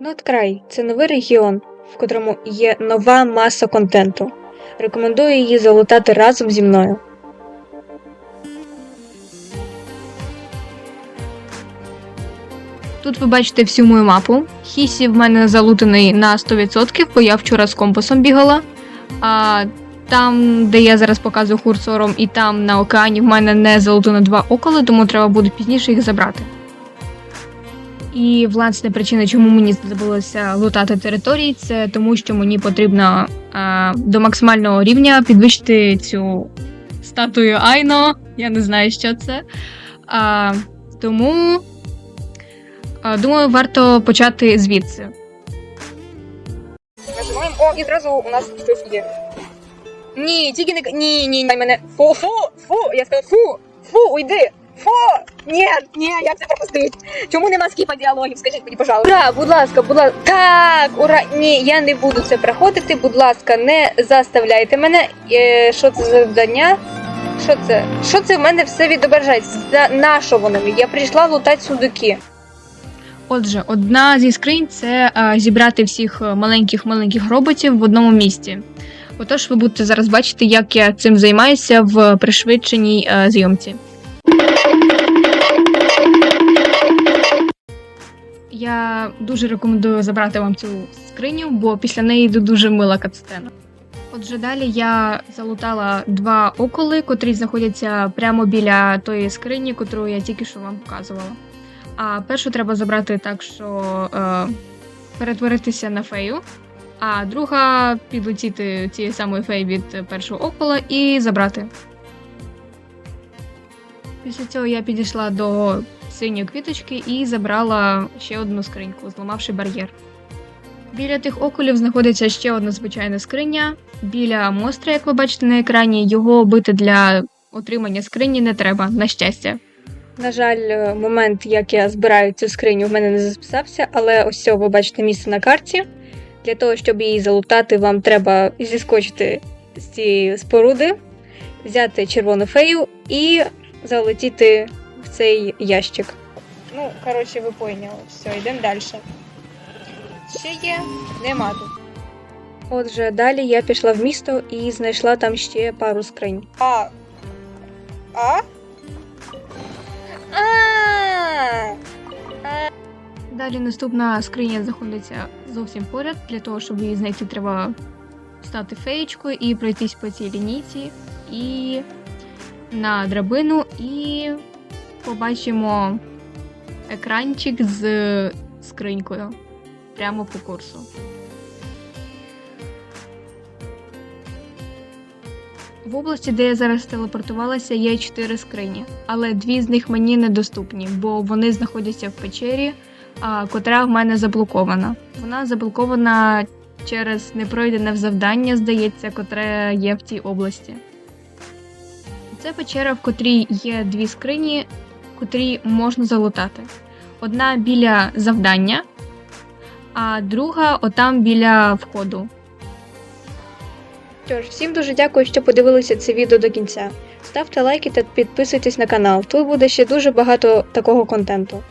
Ноткрай це новий регіон, в котрому є нова маса контенту. Рекомендую її залутати разом зі мною. Тут ви бачите всю мою мапу. Хісі в мене залутаний на 100%, бо я вчора з компасом бігала. А там, де я зараз показую курсором, і там на океані в мене не залутано два околи, тому треба буде пізніше їх забрати. І власне причина, чому мені знадобилося лутати території, це тому, що мені потрібно а, до максимального рівня підвищити цю статую Айно. Я не знаю, що це. А, тому а, Думаю, варто почати звідси. Нажимаємо, о, і зразу у нас щось є. Ні, тільки не. Ні, ні, дай мене. Фу, фу, фу, я сказав, фу, фу, уйди. Фу! Ні, ні, як це пропустить? Чому нема скіпа діалогів? Скажіть мені, пожалуйста. Ура, будь ласка, будь ласка. Так, ура, ні, я не буду це проходити. Будь ласка, не заставляйте мене. Е, що це за завдання? Що це? Що це в мене все відображається? На що воно? Я прийшла лутати сундуки. Отже, одна зі скринь це а, зібрати всіх е, маленьких маленьких роботів в одному місці. Отож, ви будете зараз бачити, як я цим займаюся в пришвидшеній е, зйомці. Я дуже рекомендую забрати вам цю скриню, бо після неї йде дуже мила катсцена. Отже, далі я залутала два околи, котрі знаходяться прямо біля тої скрині, котру я тільки що вам показувала. А першу треба забрати так, що е, перетворитися на фею, а друга підлетіти цієї самої феї від першого окола і забрати. Після цього я підійшла до синьої квіточки і забрала ще одну скриньку, зламавши бар'єр. Біля тих околів знаходиться ще одна звичайна скриня. Біля монстра, як ви бачите на екрані, його бити для отримання скрині не треба, на щастя. На жаль, е, момент, як я збираю цю скриню, в мене не записався, але ось ви бачите місце на карті. Для того, щоб її залутати, вам треба зіскочити з цієї споруди, взяти червону фею і залетіти цей ящик. Ну, коротше, ви поняли. Все, йдемо далі. Ще є, нема тут. Отже, далі я пішла в місто і знайшла там ще пару скринь. А. А? А. Далі наступна скриня знаходиться зовсім поряд. Для того, щоб її знайти, треба стати феєчкою і пройтись по цій лінійці і на драбину, і побачимо екранчик з скринькою прямо по курсу. В області, де я зараз телепортувалася, є чотири скрині, але дві з них мені недоступні, бо вони знаходяться в печері, а котра в мене заблокована. Вона заблокована через непройдене завдання, здається, котре є в тій області. Це печера, в котрій є дві скрині, котрі можна залутати. Одна біля завдання, а друга отам біля входу. Тож, всім дуже дякую, що подивилися це відео до кінця. Ставте лайки та підписуйтесь на канал. Тут буде ще дуже багато такого контенту.